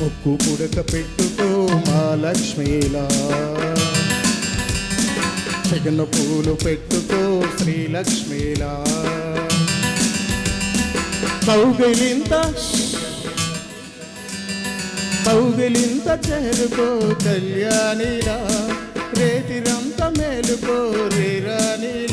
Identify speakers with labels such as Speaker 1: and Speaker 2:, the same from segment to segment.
Speaker 1: ముక్కు పుడక పెట్టుకో మా లక్ష్మీలా చెగన పూలు పెట్టుకో శ్రీలక్ష్మీలా. కౌగిలింత కౌగిలింత చేరుకో కళ్యాణిలా. రేతిరంత మేలుకో రేరాణిలా.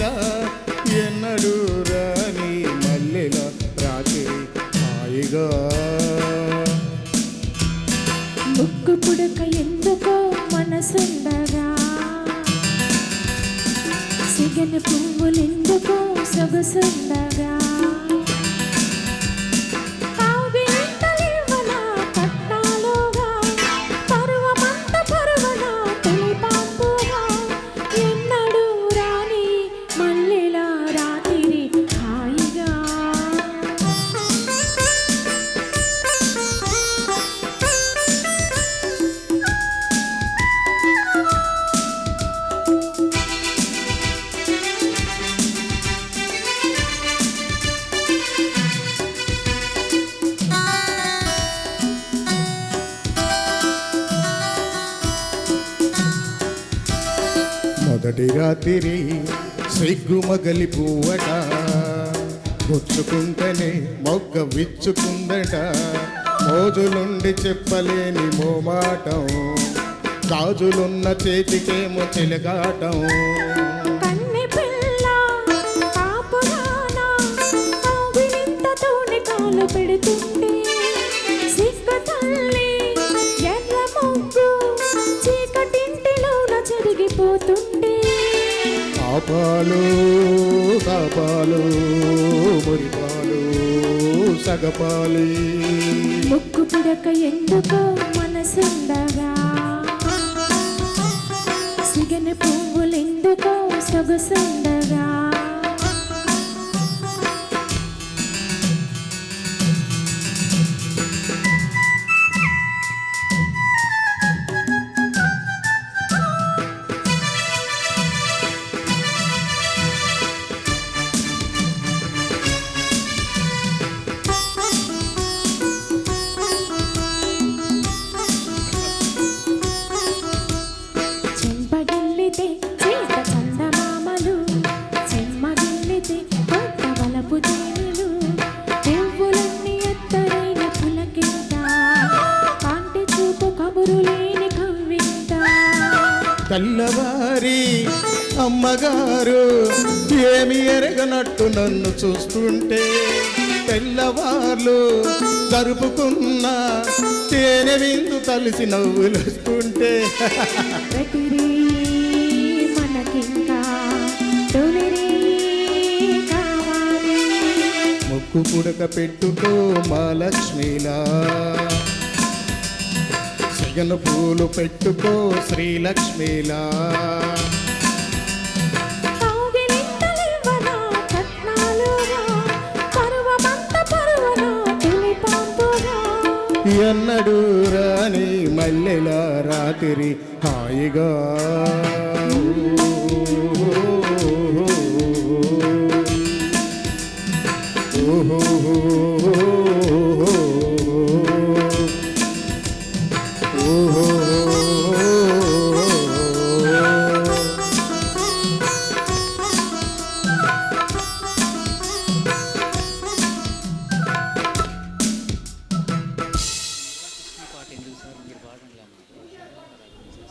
Speaker 2: ముక్కు పుడక ఎందుకో మనసుండగా? సిగన పువ్వులెందుకో సొగసుండగా?
Speaker 1: మొదటి రాత్రి సిగ్గుమగలి పువ్వట. గుచ్చుకుంటేనే మొగ్గ విచ్చుకుందట. మోజులుండి చెప్పలేని మోమాటం. గాజులున్న చేతికేమో చెలగాటం.
Speaker 2: కన్నె పిల్ల ఎర్ర ముగ్గు చీకటింటిలోన చెరిగిపోతుంటే
Speaker 1: పాపాలు తాపాలు మురిపాలు సగపాలి.
Speaker 2: ముక్కు పుడక ఎందుకో మనసుండగా? సిగని పువ్వులు పువ్వులెందుకో సొగసుండగా?
Speaker 1: తెల్లవారి అమ్మగారు ఏమి ఎరగనట్టు నన్ను చూస్తుంటే తెల్లవార్లు జరుపుకున్న తేనె విందు తలిసి నవ్వులొస్తుంటే. ముక్కు పుడక పెట్టుకో మా లక్ష్మిలా సగన పూలు పెట్టుకో శ్రీలక్ష్మిలా. ఎన్నడు రాని మల్లెల రాత్రి హాయిగా.
Speaker 3: పాట